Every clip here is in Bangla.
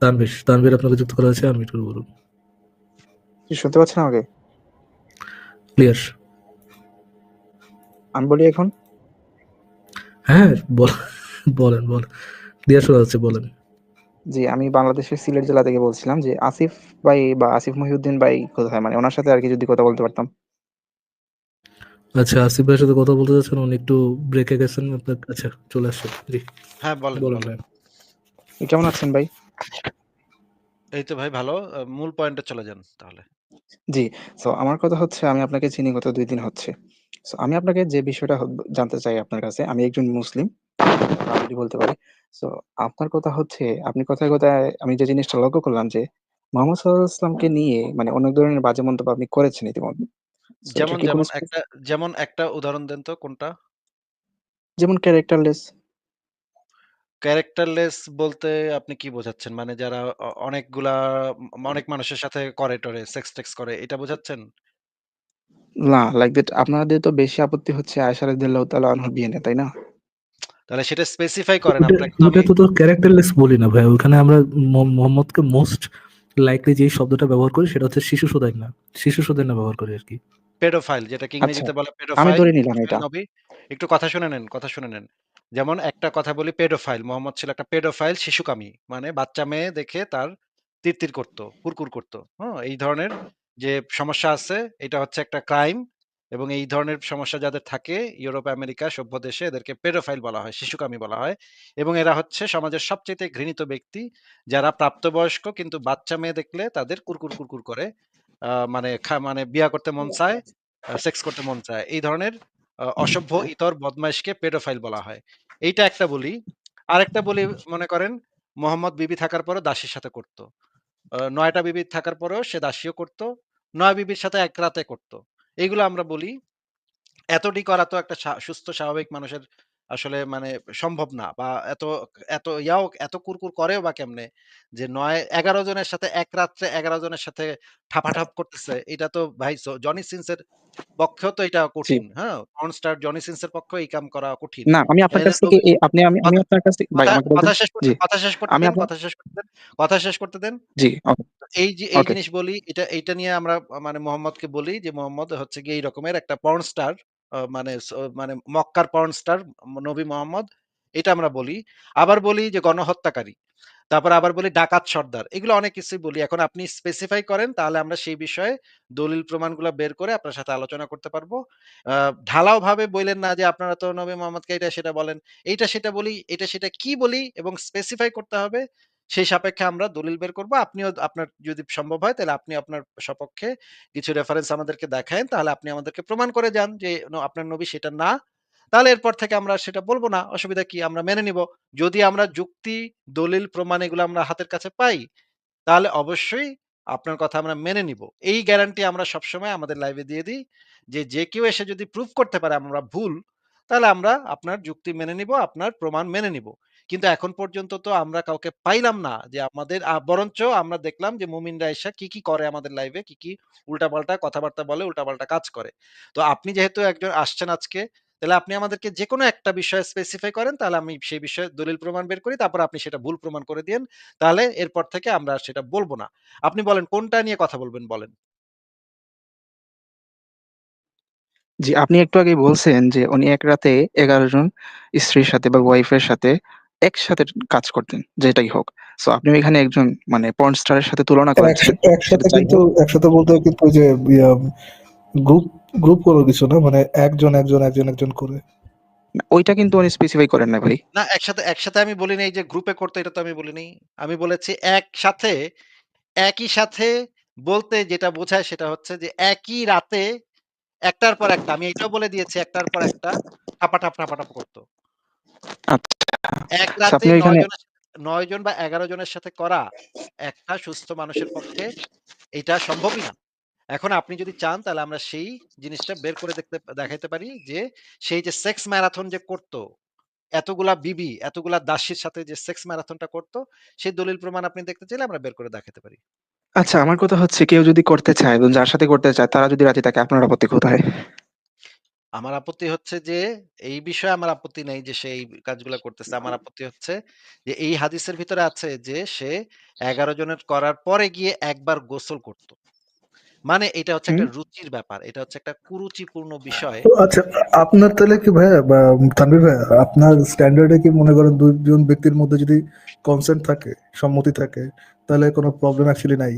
তানভীর, তানভীর আপনাকে যুক্ত করা হয়েছে আনমিউট করে বলুন। কি শুনতে পাচ্ছেন আমাকে? ক্লিয়ার। আমি বলি এখন? হ্যাঁ, বল বলেন, বলেন। ক্লিয়ার শোনা যাচ্ছে বলেন। জি, আমি বাংলাদেশের সিলেট জেলা থেকে বলছিলাম যে আসিফ ভাই বা আসিফ মহিউদ্দিন ভাই কোথায়? মানে উনার সাথে আরকি যদি কথা বলতে পারতাম। আচ্ছা, আসিফ ভাইয়ের সাথে কথা বলতে চাচ্ছেন, উনি একটু ব্রেকে গেছেন। আপনার আচ্ছা, চলে আসছে। জি। হ্যাঁ, বলেন, বলেন বলেন। ভাই। কেমন আছেন ভাই? এই তো ভাই ভালো। মূল পয়েন্টে চলে যান তাহলে। জি। সো আমার কথা হচ্ছে আমি আপনাকে চিনি গত ২ দিন হচ্ছে। সো আমি আপনাকে যে বিষয়টা জানতে চাই আপনার কাছে, আমি একজন মুসলিম। বলতে পারি। সো আপনার কথা হচ্ছে আপনি কথায়, কথায় আমি যে জিনিসটা লক্ষ্য করলাম যে মোহাম্মদ সাল্লাল্লাহু ইসলামকে নিয়ে মানে অনেক ধরনের বাজে মন্তব্য আপনি করেছেন ইতিমধ্যে। যেমন, যেমন একটা যেমন একটা উদাহরণ দেন তো কোনটা? যেমন ক্যারেক্টারলেস। ক্যারেক্টারলেস বলতে আপনি কি বোঝাচ্ছেন? মানে যারা অ অনেকগুলা ম অনেক মানুষের সাথে করে-টরে, সেক্স-টেক্স করে এটা বোঝাচ্ছেন? না, লাইক দ্যাট আপনাদের তো বেশি আপত্তি হচ্ছে আয়েশা রাদিয়াল্লাহু তাআলা আনহার বিয়ে নিয়ে, তাই না? তাহলে সেটা স্পেসিফাই করেন ওটা আপনাকে তো আমি ওটা তো ক্যারেক্টারলেস বলি না ভাই। ওখানে আমরা মো মোহাম্মদকে মোস্ট লাইকলি যে শব্দটা ব্যবহার করি সেটা হচ্ছে শিশু সুদাইন না। শিশু সুদাইন না ব্যবহার করি আরকি। পেডোফাইল যেটাকে আচ্ছা, ইংরেজিতে বলে আমি পেডোফাইল, ধরে নিলাম এটা। নবী। একটু কথা শুনে নেন, কথা শুনে নেন। যেমন একটা কথা বলি পেডোফাইল। মোহাম্মদ ছিল একটা পেডোফাইল শিশুকামী। মানে বাচ্চা মেয়ে দেখে তার তিরতির করত, কুরকুর করত। হ্যাঁ? এই ধরনের যে সমস্যা আছে এটা হচ্ছে একটা ক্রাইম এবং এই ধরনের সমস্যা যাদের থাকে ইউরোপ, আমেরিকা সভ্য দেশে এদেরকে পেডোফাইল বলা হয়, শিশুকামী বলা হয়। এবং এরা হচ্ছে সমাজের সবচেয়ে ঘৃণিত ব্যক্তি যারা প্রাপ্তবয়স্ক কিন্তু বাচ্চা মেয়ে দেখলে তাদের কুরকুর, কুরকুর করে। মানে মানে বিয়া করতে মন চায়, সেক্স করতে মন চায়। এই ধরনের অসভ্য, ইতর, বদমাইশকে পেডোফাইল বলা হয়। এইটা একটা বলি। আরেকটা বলি মনে করেন মোহাম্মদ বিবি থাকার পরে দাসীর সাথে করত। নয়টা ৯ বিবি থাকার পরেও সে দাসীও করত। নয় বিবির সাথে এক রাতে করত। এগুলো আমরা বলি। এতটি করা তো একটা সুস্থ স্বাভাবিক মানুষের আসলে মানে সম্ভব না বা এত এত ইয়াও এত কুরকুর করেও বা কেমনে? যে ৯ ১১ জনের সাথে এক রাত্রে ১১ জনের সাথে ঠাপাঠাপ করতেছে। এটা তো ভাই জনি সিনসের পক্ষেও তো এটা জি। কঠিন। হ্যাঁ? পর্ন স্টার জনি সিনসের পক্ষেও এই কাম করা কঠিন। না, আমি আপনার কাছ থেকে এ আপনি আমি আমি কথা আপনার কাছ থেকে ভাই কথা আমাকে বলতেন কথা শেষ করতে জি। কথা শেষ করতে আমি দেন, আপনার কথা শেষ করতে দেন, কথা শেষ করতে দেন। জি, ওকে, তো এই যে এই ওকে। জিনিস বলি এটা এইটা নিয়ে আমরা মানে মোহাম্মদকে বলি যে মোহাম্মদ হচ্ছে গিয়ে এই রকমের একটা পর্ন স্টার মানে মানে মক্কার পর্ন স্টার নবী মোহাম্মদ। এটা আমরা বলি। আবার বলি যে গণহত্যাকারী। তারপর আবার বলি ডাকাত সর্দার। এগুলো অনেক কিছুই বলি। এখন আপনি স্পেসিফাই করেন তাহলে আমরা সেই বিষয়ে দলিল প্রমাণগুলা বের করে আপনার সাথে আলোচনা করতে পারব। আ ঢালাওভাবে বইলেন না যে আপনারা তো নবী মোহাম্মদকে এটা সেটা বলেন। এইটা সেটা বলি, এটা সেটা কি বলি এবং স্পেসিফাই করতে হবে। সেই সাপেক্ষে আমরা দলিল বের করব। আপনিও আপনার যদি সম্ভব হয় তাহলে আপনি আপনার সপক্ষে কিছু রেফারেন্স আমাদেরকে দেখায়েন। তাহলে আপনি আমাদেরকে প্রমাণ করে যান যে আপনার নবী সেটা না। তাহলে এরপর থেকে আমরা সেটা বলব না। অসুবিধা কি? আমরা মেনে নিব। যদি আমরা যুক্তি, দলিল, প্রমাণ এগুলো আমরা হাতের কাছে পাই, তাহলে অবশ্যই আপনার কথা আমরা মেনে নিব। এই গ্যারান্টি আমরা সবসময় আমাদের লাইভে দিয়ে দিই যে, যে কেউ এসে যদি প্রুফ করতে পারে আমরা ভুল, তাহলে আমরা আপনার যুক্তি মেনে নিব, আপনার প্রমাণ মেনে নিব। কিন্তু এখন পর্যন্ত তো আমরা কাউকে পাইলাম না যে আমাদের বরঞ্চ আমরা দেখলাম যে মুমিনরা এসে কি, কি করে আমাদের লাইভে, কি, কি উল্টাপাল্টা কথাবার্তা বলে, উল্টাপাল্টা কাজ করে। তো আপনি যেহেতু একজন আসছেন আজকে, তাহলে আপনি আমাদেরকে যেকোনো একটা বিষয় স্পেসিফাই করেন, তাহলে আমি সেই বিষয়ে দলিল প্রমাণ বের করি। তারপর আপনি সেটা ভুল প্রমাণ করে দিন তাহলে এরপর থেকে আমরা সেটা বলব না। আপনি বলেন কোনটা নিয়ে কথা বলবেন বলেন? জি, আপনি একটু আগেই বলছেন যে উনি এক রাতে ১১ জন স্ত্রীর সাথে বা ওয়াইফের সাথে একসাথে কাজ করতেন, যেটাই হোক। সো আপনি এখানে একজন মানে পর্ন স্টার এর সাথে তুলনা করেছেন। একসাথে কিন্তু একসাথে বলতে কিন্তু যে গ্রুপ গ্রুপ কোনো কিছু না। মানে একজন, একজন, একজন, একজন করে। ওইটা কিন্তু উনি স্পেসিফাই করেন না ভাই। না একসাথে, একসাথে আমি বলি নাই যে গ্রুপে করতে এটা তো আমি বলিনি। আমি বলেছি একসাথে, একই সাথে বলতে যেটা বোঝায় সেটা হচ্ছে যে একই রাতে একটার পর একটা আমি এটাও বলে দিয়েছি একটার পর একটা ঠাপাঠাপ, ঠাপাঠাপ করত। আচ্ছা। এক রাতে আপনি ৯ ওইখানে জনের ৯ জন বা ১১ জনের সাথে করা একটা সুস্থ মানুষের পক্ষে এটা সম্ভবই না। এখন আপনি যদি চান তাহলে আমরা সেই জিনিসটা বের করে দেখতে দেখাইতে পারি যে সেই যে সেক্স ম্যারাথন যে করত, এতগুলা বিবি, এতগুলা দাসীর সাথে যে সেক্স ম্যারাথনটা করত, সেই দলিল প্রমাণ আপনি দেখতে চাইলে আমরা বের করে দেখাতে পারি। আচ্ছা, আমার কথা হচ্ছে কেউ যদি করতে চায় এবং যার সাথে করতে চায় তারা যদি রাজি থাকে আপনার আপত্তি কোথায়? আমার আপত্তি হচ্ছে যে এই বিষয়ে আমার আপত্তি নেই যে সে এই কাজগুলা করতেছে। আমার আপত্তি হচ্ছে যে এই হাদিসের ভিতরে আছে যে সে ১১ জনের করার পরে গিয়ে একবার গোসল করত। মানে এটা হচ্ছে একটা রুচির ব্যাপার। এটা হচ্ছে একটা কুরুচিপূর্ণ বিষয়। আচ্ছা আপনার তাহলে কি তানভীর ভাইয়া আপনার স্ট্যান্ডার্ডে কি মনে করেন দুইজন ব্যক্তির মধ্যে যদি কনসেন্ট থাকে সম্মতি থাকে তাহলে কোনো প্রবলেম অ্যাকচুয়ালি নাই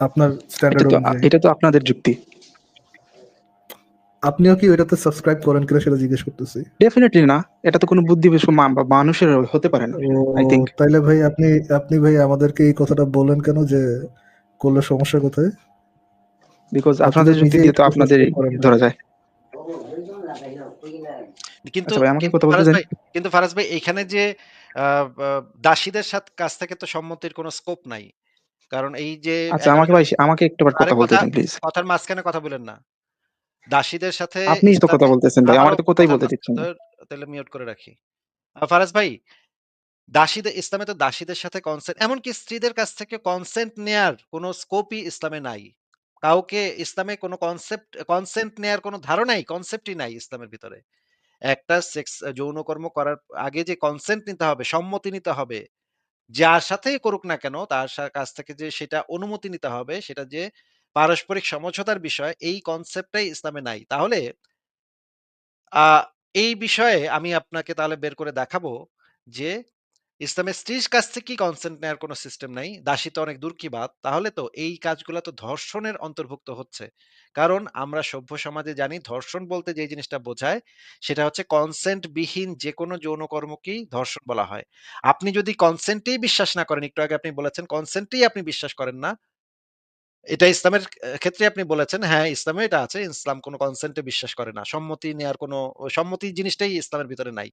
আপনার স্ট্যান্ডার্ড এটা তো আপনাদের যুক্তি। আপনিও কি ওইটাতে সাবস্ক্রাইব করেন কিনা সেটা জিজ্ঞেস করতেছি ডেফিনিটলি না। এটা তো কোনো বুদ্ধি মা- মানুষের হতে পারে না। আই থিংক তাইলে ভাই আপনি আপনি ভাই আমাদেরকে এই কথাটা বললেন কেন যে করলে সমস্যা কোথায় বিকজ আপনাদের যুক্তি দিয়ে তো আপনাদের। ধরা যায়। কিন্তু আচ্ছা ভাই আমাকে কিন্তু কথা বলতে ফারাজ ভাই কিন্তু ফারাজ ভাই এখানে যে দাসীদের সাথে কাছ থেকে তো সম্মতির কোনো স্কোপ নাই। কারণ এই যে আচ্ছা আমাকে ভাই আমাকে আরে কথা বলতে দেন প্লিজ। কথার মাঝখানে কথা বলেন না। দাসীদের সাথে আপনিই তো কথা বলতেছেন ভাই। আমারে তো কথাই বলতে দিচ্ছেন তাহলে মিউট করে রাখি। ফারাজ ভাই দাসীদের ইসলামে তো দাসীদের সাথে কনসেন্ট এমনকি স্ত্রীদের কাছ থেকে কনসেন্ট নেয়ার কোনো স্কোপই ইসলামে নাই। কাউকে ইসলামে কোনো কনসেপ্ট কনসেন্ট নেয়ার কোনো ধারণাই কনসেপ্টই নাই ইসলামের ভিতরে। একটা সেক্স যৌনকর্ম করার আগে যে কনসেন্ট নিতে হবে, সম্মতি নিতে হবে। যার সাথেই করুক না কেন তার কাছ থেকে যে সেটা অনুমতি নিতে হবে সেটা যে পারস্পরিক সমঝোতার বিষয় এই কনসেপ্টটাই ইসলামে নাই। তাহলে এই বিষয়ে আমি আপনাকে তাহলে বের করে দেখাবো যে ইসলামের স্ত্রীর কাছ থেকেই কনসেন্ট নেয়ার কোনো সিস্টেম নাই। দাসী তো অনেক দূর কি বাত। তাহলে তো এই কাজগুলা তো ধর্ষণের অন্তর্ভুক্ত হচ্ছে। কারণ আমরা সভ্য সমাজে জানি ধর্ষণ বলতে যে জিনিসটা বোঝায় সেটা হচ্ছে কনসেন্ট বিহীন যেকোনো যৌনকর্মকেই ধর্ষণ বলা হয়। আপনি যদি কনসেন্টেই বিশ্বাস না করেন, একটু আগে আপনি বলেছেন কনসেন্টেই আপনি বিশ্বাস করেন না। এটা ইসলামের ক্ষেত্রে আপনি বলেছেন, হ্যাঁ, ইসলামে এটা আছে। ইসলাম কোনো কনসেন্টে বিশ্বাস করে না। সম্মতি নেওয়ার কোনো সম্মতি জিনিসটাই ইসলামের ভিতরে নাই।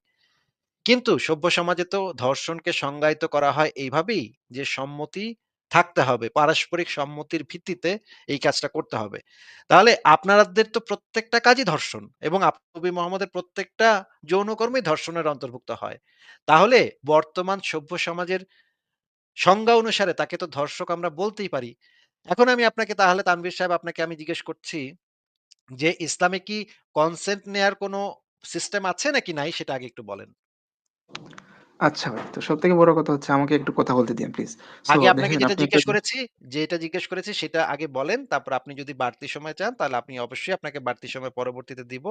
কিন্তু সভ্য সমাজে তো ধর্ষণকে সংজ্ঞায়িত করা হয় এইভাবেই যে সম্মতি থাকতে হবে। পারস্পরিক সম্মতির ভিত্তিতে এই কাজটা করতে হবে। তাহলে আপনাদের তো প্রত্যেকটা কাজই ধর্ষণ এবং আপ নবী মোহাম্মদের প্রত্যেকটা যৌনকর্মই ধর্ষণের অন্তর্ভুক্ত হয়। তাহলে বর্তমান সভ্য সমাজের সংজ্ঞা অনুসারে তাকে তো ধর্ষক আমরা বলতেই পারি। এখন আমি আপনাকে তাহলে, তানভীর সাহেব আপনাকে আমি জিজ্ঞেস করছি যে, ইসলামে কি কনসেন্ট নেয়ার কোনো সিস্টেম আছে নাকি নাই সেটা আগে একটু বলেন? আচ্ছা ভাই। তো সবথেকে বড় কথা হচ্ছে আমাকে একটু কথা বলতে দিন প্লিজ। সো আগে আপনাকে দেখেন যেটা আপনি একটা জিজ্ঞেস করেছি যেটা জিজ্ঞেস করেছি সেটা আগে বলেন। তারপর আপনি যদি বাড়তি সময় চান তাহলে আপনি অবশ্যই আপনাকে বাড়তি সময় পরবর্তীতে দিব।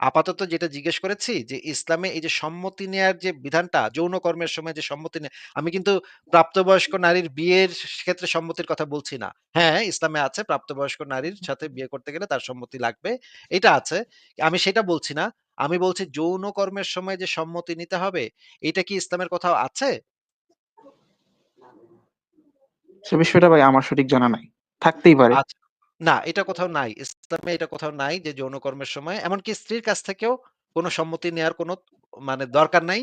আপাতত যেটা জিজ্ঞেস করেছি যে ইসলামে এই যে সম্মতি নেয়ার যে বিধানটা যৌন কর্মের সময় যে সম্মতি নেয়া আমি কিন্তু প্রাপ্তবয়স্ক নারীর বিয়ের ক্ষেত্রে সম্মতির কথা বলছি না। হ্যাঁ, ইসলামে আছে প্রাপ্তবয়স্ক নারীর সাথে বিয়ে করতে গেলে তার সম্মতি লাগবে। এটা আছে। আমি সেটা বলছি না। আমি বলছি যৌন কর্মের সময় যে সম্মতি নিতে হবে, এটা কি ইসলামের কোথাও আছে? সে বিষয়টা ভাই আমার সঠিক জানা নাই। থাকতেই পারে। আচ্ছা। না, এটা কোথাও নাই। ইসলামে এটা কোথাও নাই যে যৌনকর্মের সময় এমনকি স্ত্রীর কাছ থেকেও কোনো সম্মতি নেয়ার কোন মানে দরকার নাই।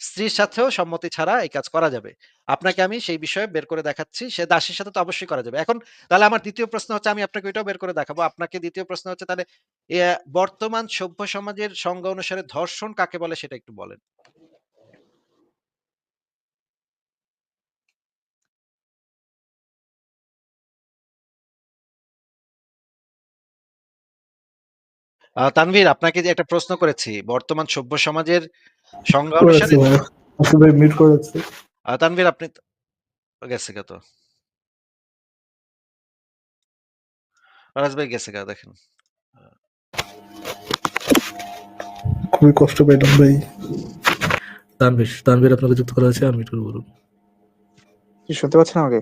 স্ত্রীর সাথেও সম্মতি ছাড়া এই কাজ করা যাবে। আপনাকে আমি সেই বিষয়ে বের করে দেখাচ্ছি। সে দাসীর সাথে তো অবশ্যই করা যাবে। এখন তাহলে আমার ২য় প্রশ্ন হচ্ছে, আমি আপনাকে ওইটাও বের করে দেখাবো। আপনাকে ২য় প্রশ্ন হচ্ছে, তাহলে বর্তমান সভ্য সমাজের সংজ্ঞা অনুসারে ধর্ষণ কাকে বলে সেটা একটু বলেন? তানভীর, আপনাকে যে একটা প্রশ্ন করেছি। বর্তমান সভ্য সমাজের সংজ্ঞা অনুসারে আসলে ভাই করেছে তানভীর আপনি গেছে গা তো। ফারাজ ভাই গেছে গা দেখেন। খুবই কষ্ট পেলাম ভাই তানভীর তানভীর আপনাকে যুক্ত করা হয়েছে আমি একটু বলুন কি শুনতে পাচ্ছেন আমাকে?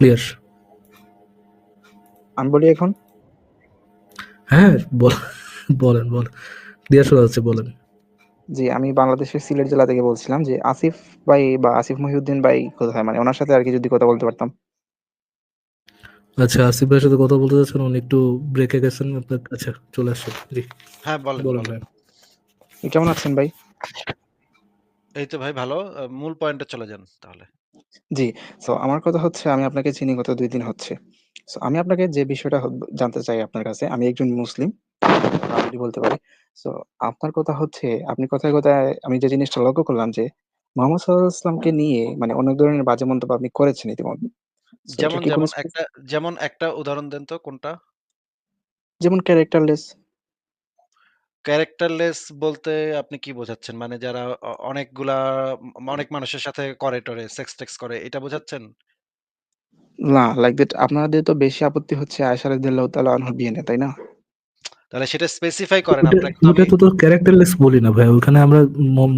ক্লিয়ার আমি বলি এখন? হ্যাঁ বল বলেন বলেন ক্লিয়ার শোনা যাচ্ছে বলেন জি, আমি বাংলাদেশের সিলেট জেলা থেকে বলছিলাম যে আসিফ ভাই বা আসিফ মহিউদ্দিন ভাই কোথায়? মানে উনার সাথে আরকি যদি কথা বলতে পারতাম। আচ্ছা আসিফ ভাইয়ের সাথে কথা বলতে চাচ্ছেন উনি একটু ব্রেকে গেছেন আপনার আচ্ছা চলে আসছে জি হ্যাঁ, বলেন, বলেন বলেন। ভাই কেমন আছেন ভাই? এই তো ভাই ভালো। মূল পয়েন্টে চলে যান তাহলে। জি। সো আমার কথা হচ্ছে আমি আপনাকে চিনি গত দুই দিন হচ্ছে। আমি আপনাকে যে বিষয়টা জানতে চাই আপনার কাছে, আমি একজন মুসলিম বলতে পারি। সো আপনার কথা হচ্ছে আপনি কথায়, কথায় আমি যে জিনিসটা লক্ষ্য করলাম যে মোহাম্মদ সাল্লাল্লাহু আলাইহি ওয়াসাল্লামকে নিয়ে মানে অনেক ধরনের বাজে মন্তব্য আপনি করেছেন ইতিমধ্যে। যেমন, যেমন একটা যেমন একটা উদাহরণ দেন তো কোনটা? যেমন ক্যারেক্টারলেস ক্যারেক্টারলেস বলতে আপনি কি বোঝাচ্ছেন? মানে যারা অনেকগুলা অনেক মানুষের সাথে করে-টরে, সেক্স-টেক্স করে এটা বোঝাচ্ছেন? না, লাইক দ্যাট আপনাদের তো বেশি আপত্তি হচ্ছে আয়েশা রাদিয়াল্লাহু তাআলা আনহার বিয়ে নিয়ে, তাই না? তাহলে সেটা স্পেসিফাই করেন ওটা আপনাকে তো ওটা তো ক্যারেক্টারলেস বলি না ভাই। ওখানে আমরা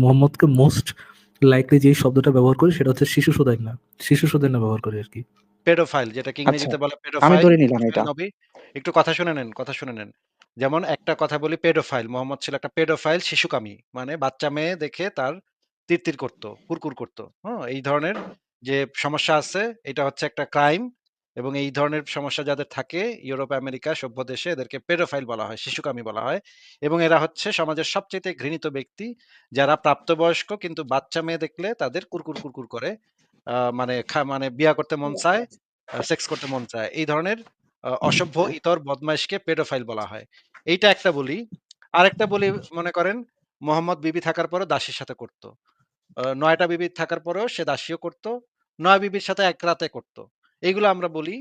মোহাম্মদকে মোস্ট লাইকলি যেই শব্দটা ব্যবহার করি সেটা হচ্ছে শিশু সুদাইন্না। শিশু সুদাইন্না ব্যবহার করি আরকি। পেডোফাইল যেটাকে আচ্ছা, ইংরেজিতে বলে আমি ধরে নিলাম এটা। একটু কথা শুনে নেন, কথা শুনে নেন। যেমন একটা কথা বলি পেডোফাইল। মোহাম্মদ ছিল একটা পেডোফাইল শিশুকামী। মানে বাচ্চা মেয়ে দেখে তার তিরতির করত, কুরকুর করত। হ্যাঁ? এই ধরনের যে সমস্যা আছে এটা হচ্ছে একটা ক্রাইম এবং এই ধরনের সমস্যা যাদের থাকে ইউরোপ, আমেরিকা সভ্য দেশে এদেরকে পেডোফাইল বলা হয়, শিশুকামী বলা হয়। এবং এরা হচ্ছে সমাজের সবচাইতে ঘৃণিত ব্যক্তি যারা প্রাপ্তবয়স্ক কিন্তু বাচ্চা মেয়ে দেখলে তাদের কুরকুর, কুরকুর করে। মানে মানে বিয়া করতে মন চায়, সেক্স করতে মন চায়। এই ধরনের অসভ্য, ইতর, বদমাইশকে পেডোফাইল বলা হয়। এইটা একটা বলি। আরেকটা বলি মনে করেন মোহাম্মদ বিবি থাকার পরেও দাসীর সাথে করত। ৯ বিবি থাকার পরেও সে দাসীও করত। ৯ বিবির সাথে এক রাতে করতো এগুলো আমরা বলি।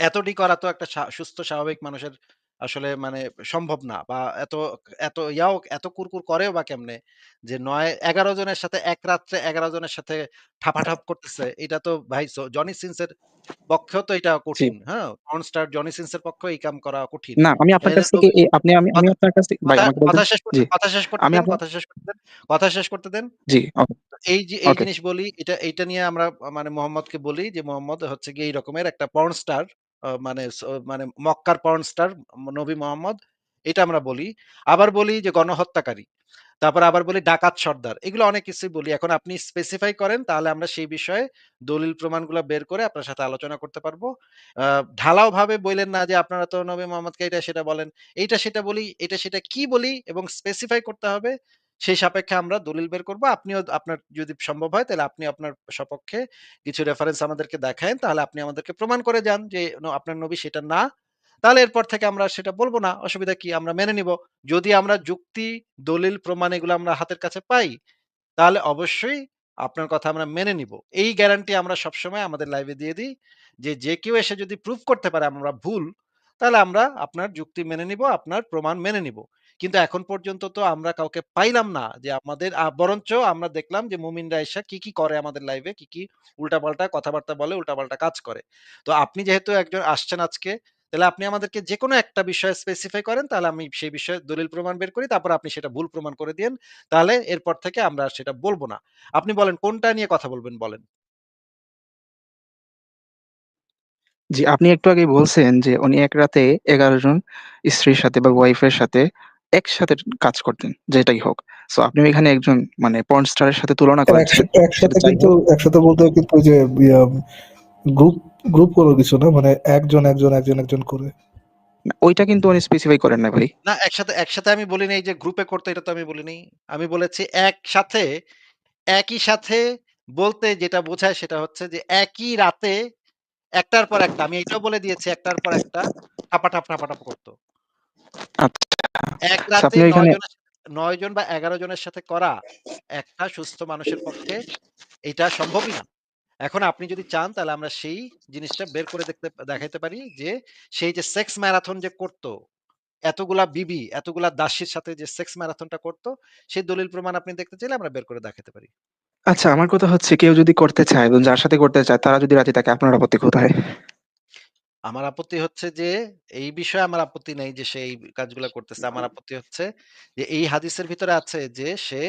এতটি করা তো একটা সুস্থ, স্বাভাবিক মানুষের আসলে মানে সম্ভব না বা এত এত ইয়াও এত কুরকুর করেও বা কেমনে? যে ৯ ১১ জনের সাথে এক রাত্রে ১১ জনের সাথে ঠাপাঠাপ করতেছে। এটা তো ভাই জনি সিনসের পক্ষেও তো এটা জি। কঠিন। হ্যাঁ? পর্ন স্টার জনি সিনসের পক্ষেও এই কাম করা কঠিন। না, আমি আপনার কাছ তো থেকে আপনি আমি আমি কথা আপনার কাছ থেকে ভাই কথা আমাকে বলতেন কথা শেষ করতে জি। কথা শেষ করতে আমি দেন, আপনার কথা শেষ করতে দেন, কথা শেষ করতে দেন। জি, ওকে, তো এই যে এই ওকে। জিনিস বলি এটা এইটা নিয়ে আমরা মানে মোহাম্মদকে বলি যে মোহাম্মদ হচ্ছে গিয়ে এই রকমের একটা পর্ন স্টার মানে মানে মক্কার পর্ন স্টার নবী মোহাম্মদ। এটা আমরা বলি। আবার বলি যে গণহত্যাকারী। তারপর আবার বলি ডাকাত সর্দার। এগুলো অনেক কিছুই বলি। এখন আপনি স্পেসিফাই করেন তাহলে আমরা সেই বিষয়ে দলিল প্রমাণগুলো বের করে আপনার সাথে আলোচনা করতে পারব। আ ঢালাওভাবে বইলেন না যে আপনারা তো নবী মোহাম্মদকে এটা সেটা বলেন। এইটা সেটা বলি, এটা সেটা কি বলি এবং স্পেসিফাই করতে হবে। সেই সাপেক্ষে আমরা দলিল বের করব। আপনিও আপনার যদি সম্ভব হয় তাহলে আপনি আপনার সপক্ষে কিছু রেফারেন্স আমাদেরকে দেখায়েন। তাহলে আপনি আমাদেরকে প্রমাণ করে যান যে আপনার নবী সেটা না। তাহলে এরপর থেকে আমরা সেটা বলব না। অসুবিধা কি? আমরা মেনে নিব। যদি আমরা যুক্তি, দলিল, প্রমাণ এগুলো আমরা হাতের কাছে পাই, তাহলে অবশ্যই আপনার কথা আমরা মেনে নিব। এই গ্যারান্টি আমরা সবসময় আমাদের লাইভে দিয়ে দিই যে, যে কেউ এসে যদি প্রুফ করতে পারে আমরা ভুল, তাহলে আমরা আপনার যুক্তি মেনে নিব, আপনার প্রমাণ মেনে নিব। কিন্তু এখন পর্যন্ত তো আমরা কাউকে পাইলাম না যে আমাদের বরঞ্চ আমরা দেখলাম যে মুমিনরা এসে কি, কি করে আমাদের লাইভে, কি, কি উল্টাপাল্টা কথাবার্তা বলে, উল্টাপাল্টা কাজ করে। তো আপনি যেহেতু একজন আসছেন আজকে, তাহলে আপনি আমাদেরকে যেকোনো একটা বিষয় স্পেসিফাই করেন, তাহলে আমি সেই বিষয়ে দলিল প্রমাণ বের করি। তারপর আপনি সেটা ভুল প্রমাণ করে দিয়েন। তাহলে এরপর থেকে আমরা সেটা বলব না। আপনি বলেন কোনটা নিয়ে কথা বলবেন বলেন? জি, আপনি একটু আগেই বলছেন যে উনি এক রাতে ১১ জন স্ত্রীর সাথে বা ওয়াইফের সাথে একসাথে কাজ করতেন, যেটাই হোক। সো আপনি এখানে একজন মানে পর্ন স্টার এর সাথে তুলনা। সেটা একসাথে কিন্তু একসাথে বলতে কিন্তু যে গ্রুপ গ্রুপ কোনো কিছু না। মানে একজন, একজন, একজন, একজন করে। ওইটা কিন্তু উনি স্পেসিফাই করেন নাই ভাই। না একসাথে, একসাথে আমি বলি নাই যে গ্রুপে করতে এটা তো আমি বলি নাই। আমি বলেছি একসাথে, একই সাথে বলতে যেটা বোঝায় সেটা হচ্ছে যে একই রাতে একটার পর একটা আমি এটাও বলে দিয়েছি একটার পর একটা ঠাপাঠাপ, ঠাপাঠাপ করত। আচ্ছা। এক আচ্ছা রাতে আপনি ৯ ওইখানে জনের ৯ জন বা ১১ জনের সাথে করা একটা সুস্থ মানুষের পক্ষে এটা সম্ভবই না। এখন আপনি যদি চান তাহলে আমরা সেই জিনিসটা বের করে দেখতে দেখাইতে পারি যে সেই যে সেক্স ম্যারাথন যে করত, এতগুলা বিবি, এতগুলা দাসীর সাথে যে সেক্স ম্যারাথনটা করত, সেই দলিল প্রমাণ আপনি দেখতে চাইলে আমরা বের করে দেখাতে পারি। আচ্ছা আমার কথা হচ্ছে কেউ যদি করতে চায় এবং যার সাথে করতে চায় তারা যদি রাজি থাকে আপনার আপত্তি কোথায়? আমার আপত্তি হচ্ছে যে এই বিষয়ে আমার আপত্তি নাই যে সে এই কাজগুলা করতেছে। আমার আপত্তি হচ্ছে যে এই হাদিসের ভিতরে আছে যে সে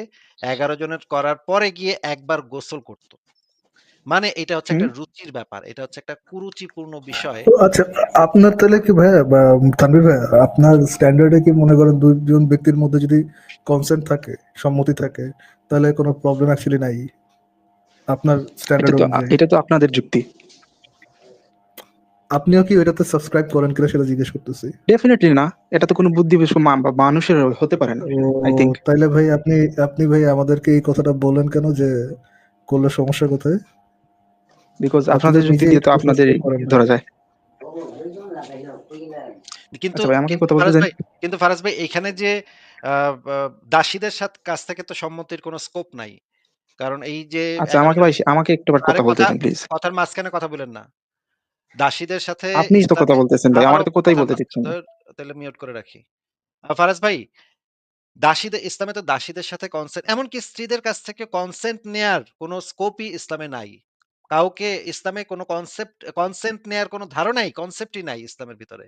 ১১ জনের করার পরে গিয়ে একবার গোসল করত। মানে এটা হচ্ছে হুম। একটা রুচির ব্যাপার। এটা হচ্ছে একটা কুরুচিপূর্ণ বিষয়। তো আচ্ছা আপনার তাহলে কি ভাইয়া বা তানভীর ভাইয়া আপনার স্ট্যান্ডার্ড এ কি মনে করেন ২ জন ব্যক্তির মধ্যে যদি কনসেন্ট থাকে, সম্মতি থাকে, তাহলে কোনো প্রবলেম অ্যাকচুয়ালি নাই? আপনার এটা স্ট্যান্ডার্ড তো আ অনুযায়ী। এটা তো আপনাদের যুক্তি। আপনিও কি ওইটাতে সাবস্ক্রাইব করেন কিনা সেটা জিজ্ঞেস করতেছি। ডেফিনিটলি না। এটা তো কোনো বুদ্ধিবৃষ্ক মা বা মানুষের হতে পারে না। I think. তাইলে ভাই আপনি আপনি ভাই আমাদেরকে এই কথাটা বললেন কেন যে করলে সমস্যা কোথায়? বিকজ আপনাদের যুক্তি দিয়ে তো একটু না। ধরা যায়। কিন্তু আচ্ছা আমাকে কিন্তু কথা বলতে ফারাজ দেন। ভাই কিন্তু ফারাজ ভাই এখানে যে দাসীদের সাথে কাছ থেকে তো সম্মতির কোনো স্কোপ নাই। কারণ এই যে আচ্ছা আমাকে ভাই আমাকে আরে কথা বলতে দেন প্লিজ। কথার মাঝখানে কথা বলেন না। দাসীদের সাথে আপনিই তো কথা বলতেছেন ভাই। আবারও আমারে তো কথাই বলতে দিচ্ছেন তাহলে মিউট করে রাখি। ফারাজ ভাই দাসীদের ইসলামে তো দাসীদের সাথে কনসেন্ট এমনকি স্ত্রীদের কাছ থেকে কনসেন্ট নেয়ার কোনো স্কোপই ইসলামে নাই। কাউকে ইসলামে কোনো কনসেপ্ট কনসেন্ট নেয়ার কোনো ধারণাই, কনসেপ্টই নাই ইসলামের ভিতরে।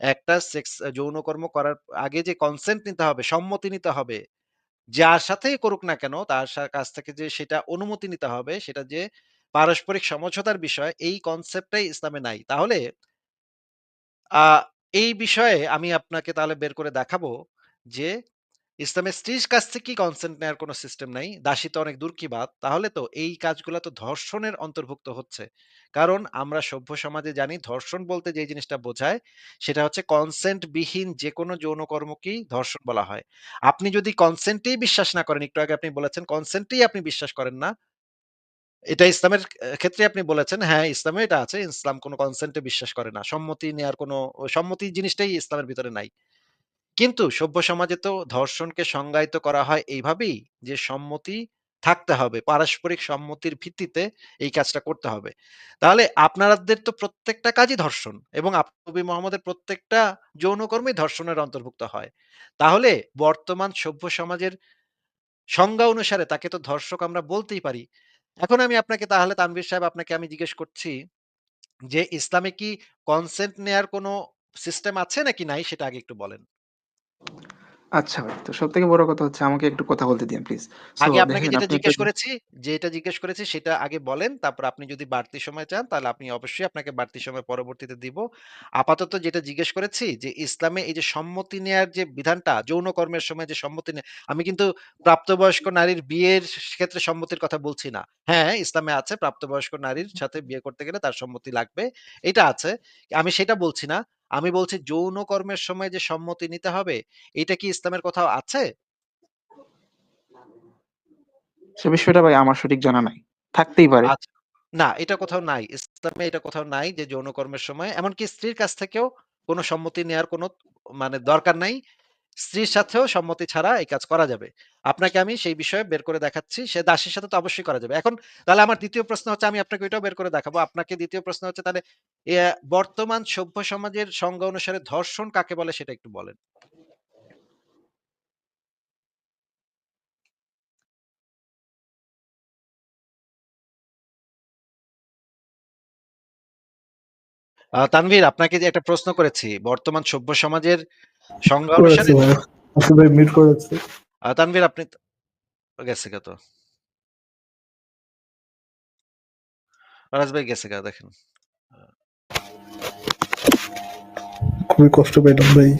একটা সেক্স যৌনকর্ম করার আগে যে কনসেন্ট নিতে হবে, সম্মতি নিতে হবে। যার সাথেই করুক না কেন তার কাছ থেকে যে সেটা অনুমতি নিতে হবে, সেটা যে পারস্পরিক সমঝোতার বিষয় এই কনসেপ্টটাই ইসলামে নাই। তাহলে এই বিষয়ে আমি আপনাকে তাহলে বের করে দেখাবো যে ইসলামের স্ত্রীর কাছ থেকেই কনসেন্ট নেয়ার কোনো সিস্টেম নাই। দাসী তো অনেক দূর কি বাত। তাহলে তো এই কাজগুলা তো ধর্ষণের অন্তর্ভুক্ত হচ্ছে। কারণ আমরা সভ্য সমাজে জানি ধর্ষণ বলতে যে জিনিসটা বোঝায় সেটা হচ্ছে কনসেন্ট বিহীন যে যেকোনো যৌনকর্মকেই ধর্ষণ বলা হয়। আপনি যদি কনসেন্টেই বিশ্বাস না করেন, একটু আগে আপনি বলেছেন কনসেন্টেই আপনি বিশ্বাস করেন না। এটা ইসলামের ক্ষেত্রে আপনি বলেছেন, হ্যাঁ, ইসলামেও এটা আছে। ইসলাম কোনো কনসেন্টে বিশ্বাস করে না। সম্মতি নেওয়ার কোনো সম্মতি জিনিসটাই ইসলামের ভিতরে নাই। কিন্তু সভ্য সমাজে তো ধর্ষণকে সংজ্ঞায়িত করা হয় এইভাবেই যে সম্মতি থাকতে হবে। পারস্পরিক সম্মতির ভিত্তিতে এই কাজটা করতে হবে। তাহলে আপনাদের তো প্রত্যেকটা কাজই ধর্ষণ এবং আপ নবী মোহাম্মদের প্রত্যেকটা যৌনকর্মী ধর্ষণের অন্তর্ভুক্ত হয়। তাহলে বর্তমান সভ্য সমাজের সংজ্ঞা অনুসারে তাকে তো ধর্ষক আমরা বলতেই পারি। এখন আমি আপনাকে তাহলে, তানভীর সাহেব, আপনাকে আমি জিজ্ঞেস করছি যে, ইসলামে কি কনসেন্ট নেয়ার কোনো সিস্টেম আছে নাকি নাই সেটা আগে একটু বলেন? আচ্ছা ভাই। তো সবথেকে বড় কথা হচ্ছে আমাকে একটু কথা বলতে দিন প্লিজ। সো আগে আপনাকে দেখেন যেটা আপনি একটা জিজ্ঞেস করেছি, যেটা জিজ্ঞেস করেছি সেটা আগে বলেন। তারপর আপনি যদি বাড়তি সময় চান তাহলে আপনি অবশ্যই আপনাকে বাড়তি সময় পরবর্তীতে দিব। আপাতত যেটা জিজ্ঞেস করেছি যে ইসলামে এই যে সম্মতি নেয়ার যে বিধানটা, যৌন কর্মের সময় যে সম্মতি নেয়া আমি কিন্তু প্রাপ্তবয়স্ক নারীর বিয়ের ক্ষেত্রে সম্মতির কথা বলছি না। হ্যাঁ, ইসলামে আছে প্রাপ্তবয়স্ক নারীর সাথে বিয়ে করতে গেলে তার সম্মতি লাগবে। এটা আছে। আমি সেটা বলছি না। আমি বলছি যৌন কর্মের সময় যে সম্মতি নিতে হবে, এটা কি ইসলামের কোথাও আছে? সে বিষয়টা ভাই আমার সঠিক জানা নাই। থাকতেই পারে। আচ্ছা। না, এটা কোথাও নাই। ইসলামে এটা কোথাও নাই যে যৌনকর্মের সময় এমনকি স্ত্রীর কাছ থেকেও কোনো সম্মতি নেয়ার কোনো মানে দরকার নাই। স্ত্রীর সাথেও সম্মতি ছাড়া এই কাজ করা যাবে। আপনাকে আমি সেই বিষয়ে বের করে দেখাচ্ছি। সে দাসীর সাথে তো অবশ্যই করা যাবে। এখন তাহলে আমার ২য় প্রশ্ন হচ্ছে, আমি আপনাকে ওইটাও বের করে দেখাবো। আপনাকে ২য় প্রশ্ন হচ্ছে, তাহলে বর্তমান সভ্য সমাজের সংজ্ঞা অনুসারে ধর্ষণ কাকে বলে সেটা একটু বলেন? তানভীর, আপনাকে যে একটা প্রশ্ন করেছি। বর্তমান সভ্য সমাজের আসলে মিট করেছি। তানভীর আপনি গেছে কে তো। ভাই গেছে কে দেখেন। খুবই কষ্ট পেলাম ভাই।